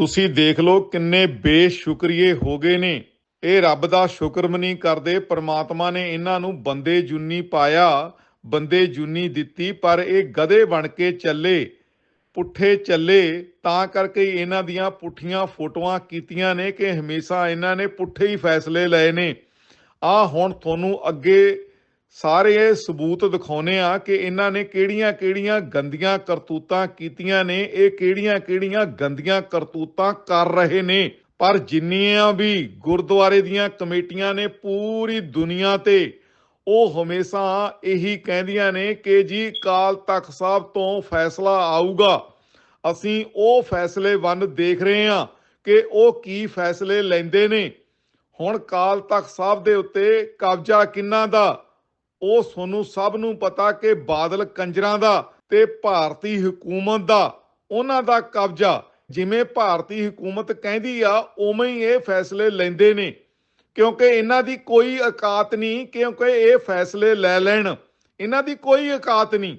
ਤੁਸੀਂ ਦੇਖ ਲਓ ਕਿੰਨੇ ਬੇਸ਼ੁਕਰੀਏ ਹੋ ਗਏ ਨੇ। ਇਹ ਰੱਬ ਦਾ ਸ਼ੁਕਰ ਵੀ ਨਹੀਂ ਕਰਦੇ, ਪਰਮਾਤਮਾ ਨੇ ਇਹਨਾਂ ਨੂੰ ਬੰਦੇ ਜੁਨੀ ਪਾਇਆ, ਬੰਦੇ ਜੁਨੀ ਦਿੱਤੀ, ਪਰ ਇਹ ਗਧੇ ਬਣ ਕੇ ਚੱਲੇ, ਪੁੱਠੇ ਚੱਲੇ, ਤਾਂ ਕਰਕੇ ਇਹਨਾਂ ਦੀਆਂ ਪੁੱਠੀਆਂ ਫੋਟੋਆਂ ਕੀਤੀਆਂ ਨੇ ਕਿ ਹਮੇਸ਼ਾ ਇਹਨਾਂ ਨੇ ਪੁੱਠੇ ਹੀ ਫੈਸਲੇ ਲਏ ਨੇ। ਆ ਹੁਣ ਤੁਹਾਨੂੰ ਅੱਗੇ ਸਾਰੇ ਇਹ ਸਬੂਤ ਦਿਖਾਉਨੇ ਆ ਕਿ ਇਹਨਾਂ ਨੇ ਕਿਹੜੀਆਂ-ਕਿਹੜੀਆਂ ਗੰਦੀਆਂ ਕਰਤੂਤਾਂ ਕੀਤੀਆਂ ਨੇ, ਇਹ ਕਿਹੜੀਆਂ-ਕਿਹੜੀਆਂ ਗੰਦੀਆਂ ਕਰਤੂਤਾਂ ਕਰ ਰਹੇ ਨੇ। ਪਰ ਜਿੰਨੀਆਂ ਵੀ ਗੁਰਦੁਆਰੇ ਦੀਆਂ ਕਮੇਟੀਆਂ ਨੇ ਪੂਰੀ ਦੁਨੀਆ ਤੇ, ਉਹ ਹਮੇਸ਼ਾ ਇਹੀ ਕਹਿੰਦੀਆਂ ਨੇ ਕਿ ਜੀ ਕਾਲ ਤਖਤ ਸਾਹਿਬ ਤੋਂ ਫੈਸਲਾ ਆਊਗਾ। ਅਸੀਂ ਉਹ ਫੈਸਲੇ ਵੱਲ ਦੇਖ ਰਹੇ ਹਾਂ ਕਿ ਉਹ ਕੀ ਫੈਸਲੇ ਲੈਂਦੇ ਨੇ। ਹੁਣ ਕਾਲ ਤਖਤ ਸਾਹਿਬ ਦੇ ਉੱਤੇ ਕਬਜ਼ਾ ਕਿੰਨਾ ਦਾ? ਉਹ ਤੁਹਾਨੂੰ ਸਭ ਨੂੰ ਪਤਾ ਕਿ ਬਾਦਲ ਕੰਜਰਾਂ ਦਾ ਤੇ ਭਾਰਤੀ ਹਕੂਮਤ ਦਾ, ਉਹਨਾਂ ਦਾ ਕਬਜ਼ਾ। ਜਿਵੇਂ ਭਾਰਤੀ ਹਕੂਮਤ ਕਹਿੰਦੀ ਆ, ਉਵੇਂ ਹੀ ਇਹ ਫੈਸਲੇ ਲੈਂਦੇ ਨੇ। ਕਿਉਂਕਿ ਇਹਨਾਂ ਦੀ ਕੋਈ ਔਕਾਤ ਨਹੀਂ, ਕਿਉਂਕਿ ਇਹ ਫੈਸਲੇ ਲੈ ਲੈਣ। ਇਹਨਾਂ ਦੀ ਕੋਈ ਔਕਾਤ ਨਹੀਂ।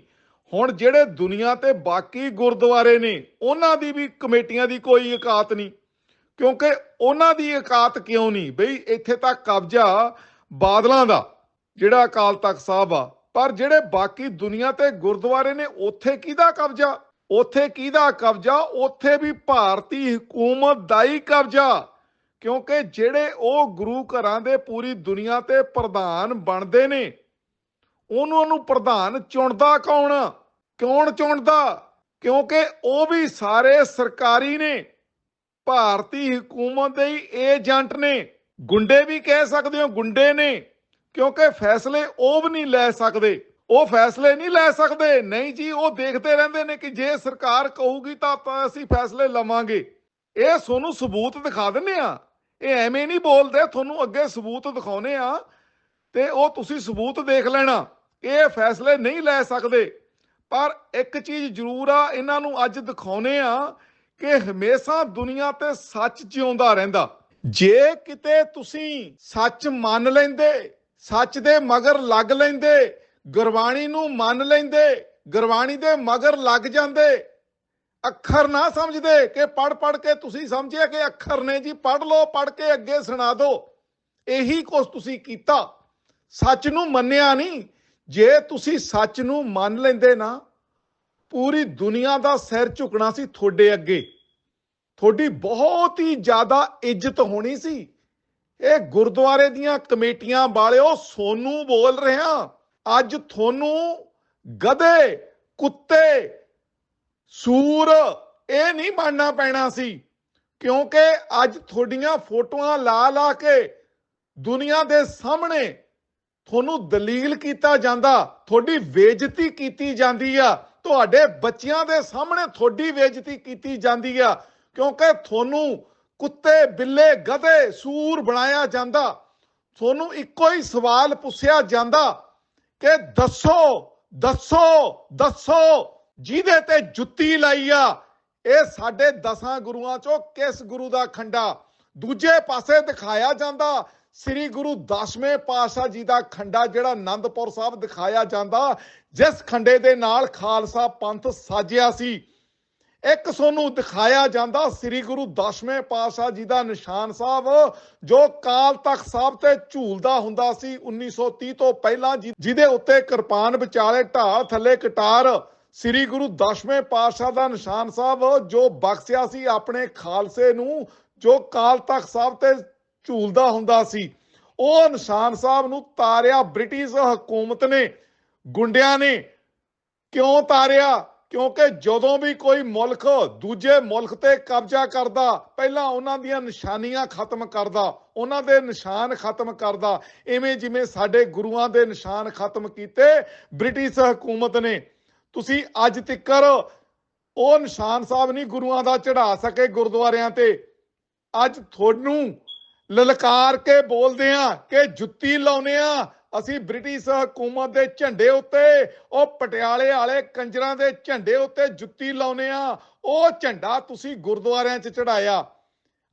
ਹੁਣ ਜਿਹੜੇ ਦੁਨੀਆ ਤੇ ਬਾਕੀ ਗੁਰਦੁਆਰੇ ਨੇ, ਉਹਨਾਂ ਦੀ ਵੀ ਕਮੇਟੀਆਂ ਦੀ ਕੋਈ ਔਕਾਤ ਨਹੀਂ। ਕਿਉਂਕਿ ਉਹਨਾਂ ਦੀ ਔਕਾਤ ਕਿਉਂ ਨਹੀਂ? ਬਈ ਇੱਥੇ ਤਾਂ ਕਬਜ਼ਾ ਬਾਦਲਾਂ ਦਾ। ਜਿਹੜਾ ਅਕਾਲ ਤਖਤ ਸਾਹਿਬ ਆ, ਪਰ ਜਿਹੜੇ ਬਾਕੀ ਦੁਨੀਆ ਤੇ ਗੁਰਦੁਆਰੇ ਨੇ, ਉੱਥੇ ਕਿਹਦਾ ਕਬਜ਼ਾ? ਉੱਥੇ ਕਿਹਦਾ ਕਬਜ਼ਾ? ਉੱਥੇ ਵੀ ਭਾਰਤੀ ਹਕੂਮਤ ਦਾ ਹੀ ਕਬਜ਼ਾ। ਕਿਉਂਕਿ ਜਿਹੜੇ ਉਹ ਗੁਰੂ ਘਰਾਂ ਦੇ ਪੂਰੀ ਦੁਨੀਆ ਤੇ ਪ੍ਰਧਾਨ ਬਣਦੇ ਨੇ, ਉਹਨਾਂ ਨੂੰ ਪ੍ਰਧਾਨ ਚੁਣਦਾ ਕੌਣ? ਕੌਣ ਚੁਣਦਾ? ਕਿਉਂਕਿ ਉਹ ਵੀ ਸਾਰੇ ਸਰਕਾਰੀ ਨੇ। ਭਾਰਤੀ ਹਕੂਮਤ ਦੇ ਹੀ ਏਜੰਟ ਨੇ। ਗੁੰਡੇ ਵੀ ਕਹਿ ਸਕਦੇ ਹੋ, ਗੁੰਡੇ ਨੇ। ਕਿਉਂਕਿ ਫੈਸਲੇ ਉਹ ਵੀ ਨਹੀਂ ਲੈ ਸਕਦੇ। ਉਹ ਫੈਸਲੇ ਨਹੀਂ ਲੈ ਸਕਦੇ। ਨਹੀਂ ਜੀ, ਉਹ ਦੇਖਦੇ ਰਹਿੰਦੇ ਨੇ ਕਿ ਜੇ ਸਰਕਾਰ ਕਹੂਗੀ ਤਾਂ ਅਸੀਂ ਫੈਸਲੇ ਲਵਾਂਗੇ। ਇਹ ਤੁਹਾਨੂੰ ਸਬੂਤ ਦਿਖਾ ਦਿੰਨੇ ਆ ਇਹ ਐਵੇਂ ਨਹੀਂ ਬੋਲਦੇ, ਤੁਹਾਨੂੰ ਅੱਗੇ ਸਬੂਤ ਦਿਖਾਉਨੇ ਆ ਤੇ ਉਹ ਤੁਸੀਂ ਸਬੂਤ ਦੇਖ ਲੈਣਾ। ਇਹ ਫੈਸਲੇ ਨਹੀਂ ਲੈ ਸਕਦੇ। ਪਰ ਇੱਕ ਚੀਜ਼ ਜ਼ਰੂਰ ਆ, ਇਹਨਾਂ ਨੂੰ ਅੱਜ ਦਿਖਾਉਨੇ ਆ ਕਿ ਹਮੇਸ਼ਾ ਦੁਨੀਆ ਤੇ ਸੱਚ ਜਿਉਂਦਾ ਰਹਿੰਦਾ। ਜੇ ਕਿਤੇ ਤੁਸੀਂ ਸੱਚ ਮੰਨ ਲੈਂਦੇ ਸੱਚ ਦੇ ਮਗਰ ਲੱਗ ਲੈਂਦੇ, ਗੁਰਬਾਣੀ ਨੂੰ ਮੰਨ ਲੈਂਦੇ, ਗੁਰਬਾਣੀ ਦੇ ਮਗਰ ਲੱਗ ਜਾਂਦੇ। ਅੱਖਰ ਨਾ ਸਮਝਦੇ ਕਿ ਪੜ ਪੜ ਕੇ ਤੁਸੀਂ ਸਮਝਿਆ ਕਿ ਅੱਖਰ ਨੇ ਜੀ ਪੜ ਲਓ ਪੜ ਕੇ ਅੱਗੇ ਸੁਣਾ ਦਿਓ ਇਹੀ ਕੁਝ ਤੁਸੀਂ ਕੀਤਾ। ਸੱਚ ਨੂੰ ਮੰਨਿਆ ਨਹੀਂ। ਜੇ ਤੁਸੀਂ ਸੱਚ ਨੂੰ ਮੰਨ ਲੈਂਦੇ ਨਾ, ਪੂਰੀ ਦੁਨੀਆ ਦਾ ਸਿਰ ਝੁਕਣਾ ਸੀ ਤੁਹਾਡੇ ਅੱਗੇ। ਤੁਹਾਡੀ ਬਹੁਤ ਹੀ ਜ਼ਿਆਦਾ ਇੱਜ਼ਤ ਹੋਣੀ ਸੀ। ਇਹ ਗੁਰਦੁਆਰੇ ਦੀਆਂ ਕਮੇਟੀਆਂ ਵਾਲਿਓ ਸੋਨੂੰ ਬੋਲ ਰਿਹਾ। ਅੱਜ ਤੁਹਾਨੂੰ ਗਧੇ, ਕੁੱਤੇ, ਸੂਰ ਇਹ ਨਹੀਂ ਬਣਨਾ ਪੈਣਾ ਸੀ, ਕਿਉਂਕਿ ਅੱਜ ਤੁਹਾਡੀਆਂ ਫੋਟੋਆਂ ਲਾ ਲਾ ਕੇ ਦੁਨੀਆ ਦੇ ਸਾਹਮਣੇ ਤੁਹਾਨੂੰ ਦਲੀਲ ਕੀਤਾ ਜਾਂਦਾ, ਤੁਹਾਡੀ ਬੇਇੱਜ਼ਤੀ ਕੀਤੀ ਜਾਂਦੀ ਆ। ਤੁਹਾਡੇ ਬੱਚਿਆਂ ਦੇ ਸਾਹਮਣੇ ਤੁਹਾਡੀ ਬੇਇੱਜ਼ਤੀ ਕੀਤੀ ਜਾਂਦੀ ਆ, ਕਿਉਂਕਿ ਤੁਹਾਨੂੰ ਕੁੱਤੇ, ਬਿੱਲੇ, ਗਧੇ, ਸੂਰ ਬਣਾਇਆ ਜਾਂਦਾ। ਤੁਹਾਨੂੰ ਇੱਕੋ ਹੀ ਸਵਾਲ ਪੁੱਛਿਆ ਜਾਂਦਾ ਕਿ ਦੱਸੋ ਦੱਸੋ ਦੱਸੋ, ਜਿਹਦੇ ਤੇ ਜੁੱਤੀ ਲਾਈ ਆ, ਇਹ ਸਾਡੇ ਦਸਾਂ ਗੁਰੂਆਂ ਚੋਂ ਕਿਸ ਗੁਰੂ ਦਾ ਖੰਡਾ? ਦੂਜੇ ਪਾਸੇ ਦਿਖਾਇਆ ਜਾਂਦਾ, ਸ੍ਰੀ ਗੁਰੂ ਦਸਵੇਂ ਪਾਤਸ਼ਾਹ ਜੀ ਦਾ ਖੰਡਾ ਜਿਹੜਾ ਆਨੰਦਪੁਰ ਸਾਹਿਬ ਦਿਖਾਇਆ ਜਾਂਦਾ, ਜਿਸ ਖੰਡੇ ਦੇ ਨਾਲ ਖਾਲਸਾ ਪੰਥ ਸਾਜਿਆ ਸੀ। ਇੱਕ ਸੋਨੂੰ ਦਿਖਾਇਆ ਜਾਂਦਾ ਸ੍ਰੀ ਗੁਰੂ ਦਸਵੇਂ ਪਾਤਸ਼ਾਹ ਜੀ ਦਾ ਨਿਸ਼ਾਨ ਸਾਹਿਬ, ਜੋ ਕਾਲ ਤਖਤ ਸਾਹਿਬ ਤੇ ਝੂਲਦਾ ਹੁੰਦਾ ਸੀ 1930 ਤੋਂ ਪਹਿਲਾਂ ਜਿਹਦੇ ਉੱਤੇ ਕਿਰਪਾਨ ਵਿਚਾਲੇ ਢਾਲ ਥੱਲੇ ਕਟਾਰ ਸ੍ਰੀ ਗੁਰੂ ਦਸਵੇਂ ਪਾਤਸ਼ਾਹ ਦਾ ਨਿਸ਼ਾਨ ਸਾਹਿਬ, ਜੋ ਬਖਸ਼ਿਆ ਸੀ ਆਪਣੇ ਖਾਲਸੇ ਨੂੰ, ਜੋ ਕਾਲ ਤਖਤ ਸਾਹਿਬ ਤੇ ਝੂਲਦਾ ਹੁੰਦਾ ਸੀ। ਉਹ ਨਿਸ਼ਾਨ ਸਾਹਿਬ ਨੂੰ ਤਾਰਿਆ ਬ੍ਰਿਟਿਸ਼ ਹਕੂਮਤ ਨੇ, ਗੁੰਡਿਆਂ ਨੇ ਕਿਉਂ ਤਾਰਿਆ? ਕਿਉਂਕਿ ਜਦੋਂ ਵੀ ਕੋਈ ਮੁਲਕ ਦੂਜੇ ਮੁਲਕ ਤੇ ਕਬਜ਼ਾ ਕਰਦਾ, ਪਹਿਲਾਂ ਉਹਨਾਂ ਦੀਆਂ ਨਿਸ਼ਾਨੀਆਂ ਖਤਮ ਕਰਦਾ, ਉਹਨਾਂ ਦੇ ਨਿਸ਼ਾਨ ਖਤਮ ਕਰਦਾ। ਐਵੇਂ ਜਿਵੇਂ ਸਾਡੇ ਗੁਰੂਆਂ ਦੇ ਨਿਸ਼ਾਨ ਖਤਮ ਕੀਤੇ, ਬ੍ਰਿਟਿਸ਼ ਹਕੂਮਤ ਨੇ। ਤੁਸੀਂ ਅੱਜ ਤੱਕਰ ਉਹ ਨਿਸ਼ਾਨ ਸਾਹਿਬ ਨਹੀਂ ਗੁਰੂਆਂ ਦਾ ਚੜਾ ਸਕੇ ਗੁਰਦੁਆਰਿਆਂ ਤੇ। ਅੱਜ ਤੁਹਾਨੂੰ ਲਲਕਾਰ ਕੇ ਬੋਲਦੇ ਆ ਕਿ ਜੁੱਤੀ ਲਾਉਨੇ ਆ ਅਸੀਂ ਬ੍ਰਿਟਿਸ਼ ਹਕੂਮਤ ਦੇ ਝੰਡੇ ਉੱਤੇ, ਉਹ ਪਟਿਆਲੇ ਵਾਲੇ ਕੰਜਰਾਂ ਦੇ ਝੰਡੇ ਉੱਤੇ ਜੁੱਤੀ ਲਾਉਨੇ ਆ ਉਹ ਝੰਡਾ ਤੁਸੀਂ ਗੁਰਦੁਆਰਿਆਂ 'ਚ ਚੜਾਇਆ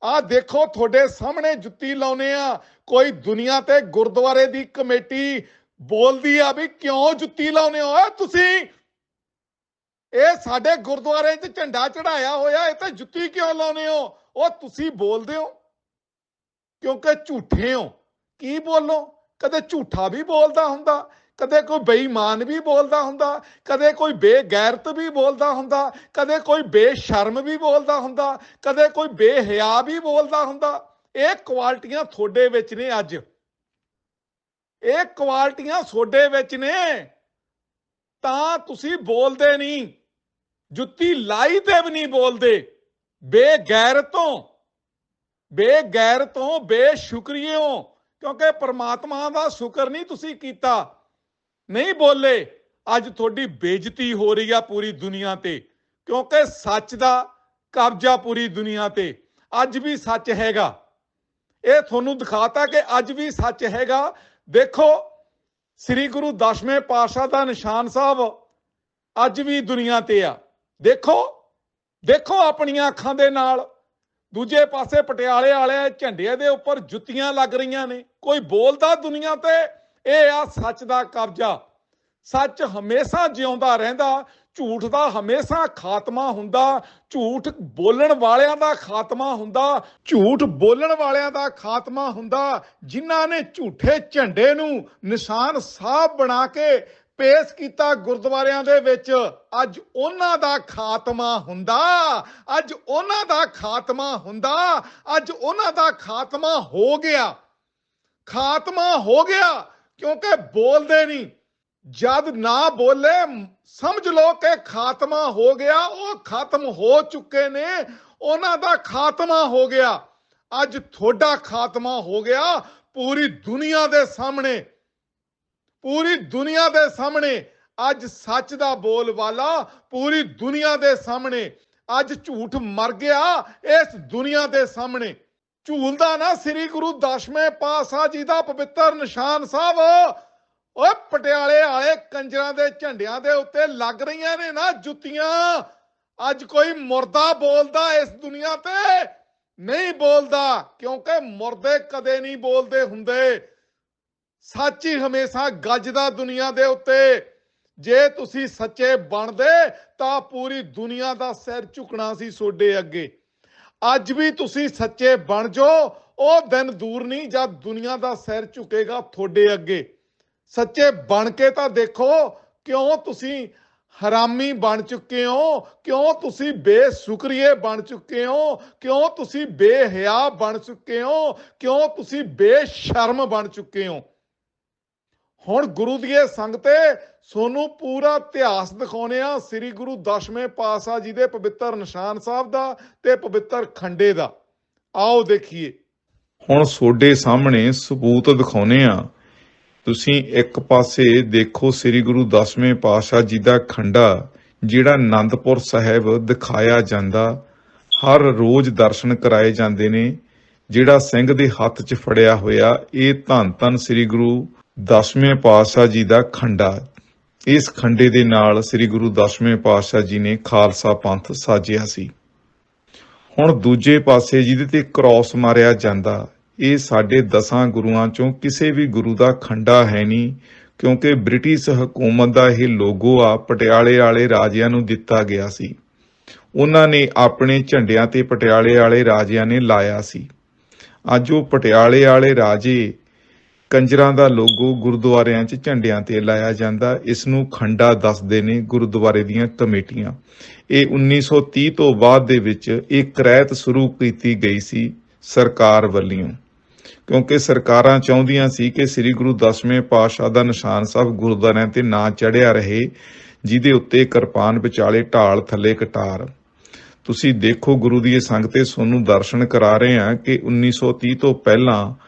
ਆਹ ਦੇਖੋ, ਤੁਹਾਡੇ ਸਾਹਮਣੇ ਜੁੱਤੀ ਲਾਉਨੇ ਆ ਕੋਈ ਦੁਨੀਆ ਤੇ ਗੁਰਦੁਆਰੇ ਦੀ ਕਮੇਟੀ ਬੋਲਦੀ ਆ ਵੀ ਕਿਉਂ ਜੁੱਤੀ ਲਾਉਨੇ ਹੋ? ਓਏ ਤੁਸੀਂ! ਇਹ ਸਾਡੇ ਗੁਰਦੁਆਰੇ 'ਚ ਝੰਡਾ ਚੜਾਇਆ ਹੋਇਆ, ਇਹ ਤੇ ਜੁੱਤੀ ਕਿਉਂ ਲਾਉਨੇ ਹੋ? ਉਹ ਤੁਸੀਂ ਬੋਲਦੇ ਹੋ ਕਿਉਂਕਿ ਝੂਠੇ ਹੋ। ਕੀ ਬੋਲੋ? ਕਦੇ ਝੂਠਾ ਵੀ ਬੋਲਦਾ ਹੁੰਦਾ, ਕਦੇ ਕੋਈ ਬੇਈਮਾਨ ਵੀ ਬੋਲਦਾ ਹੁੰਦਾ, ਕਦੇ ਕੋਈ ਬੇਗੈਰਤ ਵੀ ਬੋਲਦਾ ਹੁੰਦਾ, ਕਦੇ ਕੋਈ ਬੇਸ਼ਰਮ ਵੀ ਬੋਲਦਾ ਹੁੰਦਾ, ਕਦੇ ਕੋਈ ਬੇਹਿਆ ਵੀ ਬੋਲਦਾ ਹੁੰਦਾ। ਇਹ ਕੁਆਲਟੀਆਂ ਤੁਹਾਡੇ ਵਿੱਚ ਨੇ ਅੱਜ। ਇਹ ਕੁਆਲਟੀਆਂ ਤੁਹਾਡੇ ਵਿੱਚ ਨੇ। ਤਾਂ ਤੁਸੀਂ ਬੋਲਦੇ ਨਹੀਂ। ਜੁੱਤੀ ਲਾਈ ਤੇ ਵੀ ਨਹੀਂ ਬੋਲਦੇ। ਬੇਗੈਰਤੋਂ ਬੇਗੈਰਤੋਂ ਬੇਸ਼ੁਕਰੀਓ। ਕਿਉਂਕਿ ਪਰਮਾਤਮਾ ਦਾ ਸ਼ੁਕਰ ਨਹੀਂ ਤੁਸੀਂ ਕੀਤਾ। ਨਹੀਂ ਬੋਲੇ, ਅੱਜ ਤੁਹਾਡੀ ਬੇਇੱਜ਼ਤੀ ਹੋ ਰਹੀ ਆ ਪੂਰੀ ਦੁਨੀਆ ਤੇ। ਕਿਉਂਕਿ ਸੱਚ ਦਾ ਕਬਜ਼ਾ ਪੂਰੀ ਦੁਨੀਆ ਤੇ। ਅੱਜ ਵੀ ਸੱਚ ਹੈਗਾ। ਇਹ ਤੁਹਾਨੂੰ ਦਿਖਾਤਾ ਕਿ ਅੱਜ ਵੀ ਸੱਚ ਹੈਗਾ। ਦੇਖੋ, ਸ੍ਰੀ ਗੁਰੂ ਦਸਵੇਂ ਪਾਤਸ਼ਾਹ ਦਾ ਨਿਸ਼ਾਨ ਸਾਹਿਬ ਅੱਜ ਵੀ ਦੁਨੀਆ ਤੇ ਆ। ਦੇਖੋ ਦੇਖੋ ਆਪਣੀਆਂ ਅੱਖਾਂ ਦੇ ਨਾਲ। ਦੂਜੇ ਪਾਸੇ ਪਟਿਆਲੇ ਵਾਲੇ ਝੰਡੇ ਦੇ ਉੱਪਰ ਜੁੱਤੀਆਂ ਲੱਗ ਰਹੀਆਂ ਨੇ। ਕੋਈ ਬੋਲਦਾ ਦੁਨੀਆ ਤੇ, ਇਹ ਆ ਸੱਚ ਦਾ ਕਬਜ਼ਾ। ਸੱਚ ਹਮੇਸ਼ਾ ਜਿਉਂਦਾ ਰਹਿੰਦਾ, ਝੂਠ ਦਾ ਹਮੇਸ਼ਾ ਖਾਤਮਾ ਹੁੰਦਾ, ਝੂਠ ਬੋਲਣ ਵਾਲਿਆਂ ਦਾ ਖਾਤਮਾ ਹੁੰਦਾ, ਝੂਠ ਬੋਲਣ ਵਾਲਿਆਂ ਦਾ ਖਾਤਮਾ ਹੁੰਦਾ। ਜਿਨ੍ਹਾਂ ਨੇ ਝੂਠੇ ਝੰਡੇ ਨੂੰ ਨਿਸ਼ਾਨ ਸਾਫ਼ ਬਣਾ ਕੇ ਪੇਸ਼ ਕੀਤਾ ਗੁਰਦੁਆਰਿਆਂ ਦੇ ਵਿੱਚ। ਅੱਜ ਉਹਨਾਂ ਦਾ ਖਾਤਮਾ ਹੁੰਦਾ। ਅੱਜ ਉਹਨਾਂ ਦਾ ਖਾਤਮਾ ਹੁੰਦਾ। ਅੱਜ ਉਹਨਾਂ ਦਾ ਖਾਤਮਾ ਹੋ ਗਿਆ। ਖਾਤਮਾ ਹੋ ਗਿਆ ਕਿਉਂਕਿ ਬੋਲਦੇ ਨਹੀਂ। ਜਦ ਨਾ ਬੋਲੇ, ਸਮਝ ਲਓ ਕਿ ਖਾਤਮਾ ਹੋ ਗਿਆ, ਉਹ ਖਤਮ ਹੋ ਚੁੱਕੇ ਨੇ। ਉਹਨਾਂ ਦਾ ਖਾਤਮਾ ਹੋ ਗਿਆ। ਅੱਜ ਤੁਹਾਡਾ ਖਾਤਮਾ ਹੋ ਗਿਆ। ਪੂਰੀ ਦੁਨੀਆ ਦੇ ਸਾਹਮਣੇ ਪੂਰੀ ਦੁਨੀਆ ਦੇ ਸਾਹਮਣੇ ਅੱਜ ਸੱਚ ਦਾ ਬੋਲ ਵਾਲਾ ਪੂਰੀ ਦੁਨੀਆ ਦੇ ਸਾਹਮਣੇ ਅੱਜ ਝੂਠ ਮਰ ਗਿਆ ਇਸ ਦੁਨੀਆ ਦੇ ਸਾਹਮਣੇ। ਝੂਲਦਾ ਨਾ ਸ੍ਰੀ ਗੁਰੂ ਦਸਵੇਂ ਪਾਤਸ਼ਾਹ ਜੀ ਦਾ ਪਵਿੱਤਰ ਨਿਸ਼ਾਨ ਸਾਹਿਬ। ਓਏ ਪਟਿਆਲੇ ਵਾਲੇ ਕੰਜਰਾਂ ਦੇ ਝੰਡਿਆਂ ਦੇ ਉੱਤੇ ਲੱਗ ਰਹੀਆਂ ਨੇ ਨਾ ਜੁੱਤੀਆਂ। ਅੱਜ ਕੋਈ ਮੁਰਦਾ ਬੋਲਦਾ ਇਸ ਦੁਨੀਆ ਤੇ। ਨਹੀਂ ਬੋਲਦਾ, ਕਿਉਂਕਿ ਮੁਰਦੇ ਕਦੇ ਨਹੀਂ ਬੋਲਦੇ ਹੁੰਦੇ। ਸੱਚ ਹੀ ਹਮੇਸ਼ਾ ਗੱਜਦਾ ਦੁਨੀਆ ਦੇ ਉੱਤੇ। ਜੇ ਤੁਸੀਂ ਸੱਚੇ ਬਣਦੇ, ਤਾਂ ਪੂਰੀ ਦੁਨੀਆ ਦਾ ਸਿਰ ਝੁਕਣਾ ਸੀ ਤੁਹਾਡੇ ਅੱਗੇ। ਅੱਜ ਵੀ ਤੁਸੀਂ ਸੱਚੇ ਬਣ ਜਾਓ, ਉਹ ਦਿਨ ਦੂਰ ਨਹੀਂ ਜਦ ਦੁਨੀਆ ਦਾ ਸਿਰ ਝੁਕੇਗਾ ਤੁਹਾਡੇ ਅੱਗੇ। ਸੱਚੇ ਬਣ ਕੇ ਤਾਂ ਦੇਖੋ, ਕਿਉਂ ਤੁਸੀਂ ਹਰਾਮੀ ਬਣ ਚੁੱਕੇ ਹੋ? ਕਿਉਂ ਤੁਸੀਂ ਬੇਸ਼ੁਕਰੀਏ ਬਣ ਚੁੱਕੇ ਹੋ? ਕਿਉਂ ਤੁਸੀਂ ਬੇਹਿਆ ਬਣ ਚੁੱਕੇ ਹੋ? ਕਿਉਂ ਤੁਸੀਂ ਬੇਸ਼ਰਮ ਬਣ ਚੁੱਕੇ ਹੋ? ਹੁਣ ਗੁਰੂ ਦੀ ਇਹ ਸੰਗਤੇ ਸੋਨੂੰ ਪੂਰਾ ਇਤਿਹਾਸ ਦਿਖਾਉਨੇ ਆ ਸ੍ਰੀ ਗੁਰੂ ਦਸਵੇਂ ਪਾਤਸ਼ਾਹ ਜੀ ਦੇ ਪਵਿੱਤਰ ਨਿਸ਼ਾਨ ਸਾਹਿਬ ਦਾ ਤੇ ਪਵਿੱਤਰ ਖੰਡੇ ਦਾ। ਆਓ ਦੇਖੀਏ। ਹੁਣ ਤੁਹਾਡੇ ਸਾਹਮਣੇ ਸਬੂਤ ਦਿਖਾਉਨੇ ਆ ਤੁਸੀਂ ਇੱਕ ਪਾਸੇ ਦੇਖੋ ਸ੍ਰੀ ਗੁਰੂ ਦਸਵੇਂ ਪਾਤਸ਼ਾਹ ਜੀ ਦਾ ਖੰਡਾ, ਜਿਹੜਾ ਆਨੰਦਪੁਰ ਸਾਹਿਬ ਦਿਖਾਇਆ ਜਾਂਦਾ। ਹਰ ਰੋਜ਼ ਦਰਸ਼ਨ ਕਰਾਏ ਜਾਂਦੇ ਨੇ। ਜਿਹੜਾ ਸਿੰਘ ਦੇ ਹੱਥ 'ਚ ਫੜਿਆ ਹੋਇਆ, ਇਹ ਧੰਨ ਧੰਨ ਸ੍ਰੀ ਗੁਰੂ ਦਸਵੇਂ ਪਾਤਸ਼ਾਹ ਜੀ ਦਾ ਖੰਡਾ। ਇਸ ਖੰਡੇ ਦੇ ਨਾਲ ਸ੍ਰੀ ਗੁਰੂ ਦਸਵੇਂ ਪਾਤਸ਼ਾਹ ਜੀ ਨੇ ਖਾਲਸਾ ਪੰਥ ਸਾਜਿਆ ਸੀ। ਹੁਣ ਦੂਜੇ ਪਾਸੇ ਜਿਹਦੇ ਤੇ ਕ੍ਰਾਸ ਮਾਰਿਆ ਜਾਂਦਾ, ਇਹ ਸਾਡੇ ਦਸਾਂ ਗੁਰੂਆਂ ਚੋਂ ਕਿਸੇ ਵੀ ਗੁਰੂ ਦਾ ਖੰਡਾ ਹੈ ਨਹੀਂ, ਕਿਉਂਕਿ ਬ੍ਰਿਟਿਸ਼ ਹਕੂਮਤ ਦਾ ਇਹ ਲੋਗੋ ਆ ਪਟਿਆਲੇ ਵਾਲੇ ਰਾਜਿਆਂ ਨੂੰ ਦਿੱਤਾ ਗਿਆ ਸੀ। ਉਹਨਾਂ ਨੇ ਆਪਣੇ ਝੰਡਿਆਂ ਤੇ ਪਟਿਆਲੇ ਵਾਲੇ ਰਾਜਿਆਂ ਨੇ ਲਾਇਆ ਸੀ। ਅੱਜ ਉਹ ਪਟਿਆਲੇ ਵਾਲੇ ਰਾਜੇ ਕੰਜਰਾਂ ਦਾ ਲੋਗੋ ਗੁਰਦੁਆਰਿਆਂ 'ਚ ਝੰਡਿਆਂ ਤੇ ਲਾਇਆ ਜਾਂਦਾ। ਇਸ ਨੂੰ ਖੰਡਾ ਦੱਸਦੇ ਨੇ ਗੁਰਦੁਆਰੇ ਦੀਆਂ ਕਮੇਟੀਆਂ। ਇਹ 1930 ਤੋਂ ਬਾਅਦ ਦੇ ਵਿੱਚ ਇਹ ਕ੍ਰੈਤ ਸ਼ੁਰੂ ਕੀਤੀ ਗਈ ਸੀ ਸਰਕਾਰ ਵੱਲੋਂ। ਕਿਉਂਕਿ ਸਰਕਾਰਾਂ ਚਾਹੁੰਦੀਆਂ ਸੀ ਕਿ ਸ੍ਰੀ ਗੁਰੂ ਦਸਵੇਂ ਪਾਤਸ਼ਾਹ ਦਾ ਨਿਸ਼ਾਨ ਸਾਹਿਬ ਗੁਰਦੁਆਰਿਆਂ ਤੇ ਨਾ ਚੜਿਆ ਰਹੇ, ਜਿਹਦੇ ਉੱਤੇ ਕਿਰਪਾਨ ਵਿਚਾਲੇ ਢਾਲ ਥੱਲੇ ਕਟਾਰ। ਤੁਸੀਂ ਦੇਖੋ ਗੁਰੂ ਦੀ ਇਹ ਸੰਗਤੇ, ਤੁਹਾਨੂੰ ਦਰਸ਼ਨ ਕਰਾ ਰਹੇ ਹਾਂ ਕਿ 1930 ਤੋਂ ਪਹਿਲਾਂ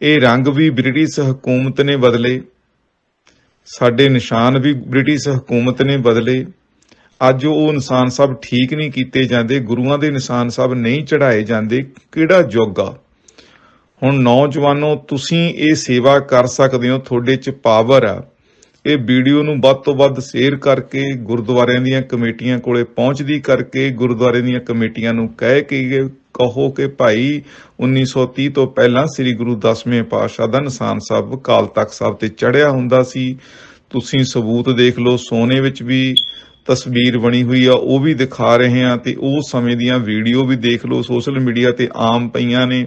ਇਹ ਰੰਗ ਵੀ ਬ੍ਰਿਟਿਸ਼ ਹਕੂਮਤ ਨੇ ਬਦਲੇ, ਸਾਡੇ ਨਿਸ਼ਾਨ ਵੀ ਬ੍ਰਿਟਿਸ਼ ਹਕੂਮਤ ਨੇ ਬਦਲੇ। ਅੱਜ ਉਹ ਨਿਸ਼ਾਨ ਸਭ ਠੀਕ ਨਹੀਂ ਕੀਤੇ ਜਾਂਦੇ, ਗੁਰੂਆਂ ਦੇ ਨਿਸ਼ਾਨ ਸਭ ਨਹੀਂ ਚੜਾਏ ਜਾਂਦੇ, ਕਿਹੜਾ ਯੁੱਗ ਆ ਹੁਣ ਨੌਜਵਾਨੋ, ਤੁਸੀਂ ਇਹ ਸੇਵਾ ਕਰ ਸਕਦੇ ਹੋ, ਤੁਹਾਡੇ ਚ ਪਾਵਰ ਆ। ਇਹ ਵੀਡੀਓ ਨੂੰ ਵੱਧ ਤੋਂ ਵੱਧ ਸ਼ੇਅਰ ਕਰਕੇ, ਗੁਰਦੁਆਰਿਆਂ ਦੀਆਂ ਕਮੇਟੀਆਂ ਕੋਲੇ ਪਹੁੰਚਦੀ ਕਰਕੇ ਗੁਰਦੁਆਰੇ ਦੀਆਂ ਕਮੇਟੀਆਂ ਨੂੰ ਕਹਿ ਕੇ ਕਹੋ ਕਿ ਭਾਈ 1930 ਤੋਂ ਪਹਿਲਾਂ ਸ੍ਰੀ ਗੁਰੂ ਦਸਵੇਂ ਪਾਤਸ਼ਾਹ ਦਾ ਨਿਸ਼ਾਨ ਸਾਹਿਬ ਕਾਲ ਤਖਤ ਸਾਹਿਬ ਤੇ ਚੜਿਆ ਹੁੰਦਾ ਸੀ। ਤੁਸੀਂ ਸਬੂਤ ਦੇਖ ਲਓ, ਸੋਨੇ ਵਿੱਚ ਵੀ ਤਸਵੀਰ ਬਣੀ ਹੋਈ ਆ, ਉਹ ਵੀ ਦਿਖਾ ਰਹੇ ਆ ਤੇ ਉਹ ਸਮੇਂ ਦੀਆਂ ਵੀਡੀਓ ਵੀ ਦੇਖ ਲਓ, ਸੋਸ਼ਲ ਮੀਡੀਆ ਤੇ ਆਮ ਪਈਆਂ ਨੇ।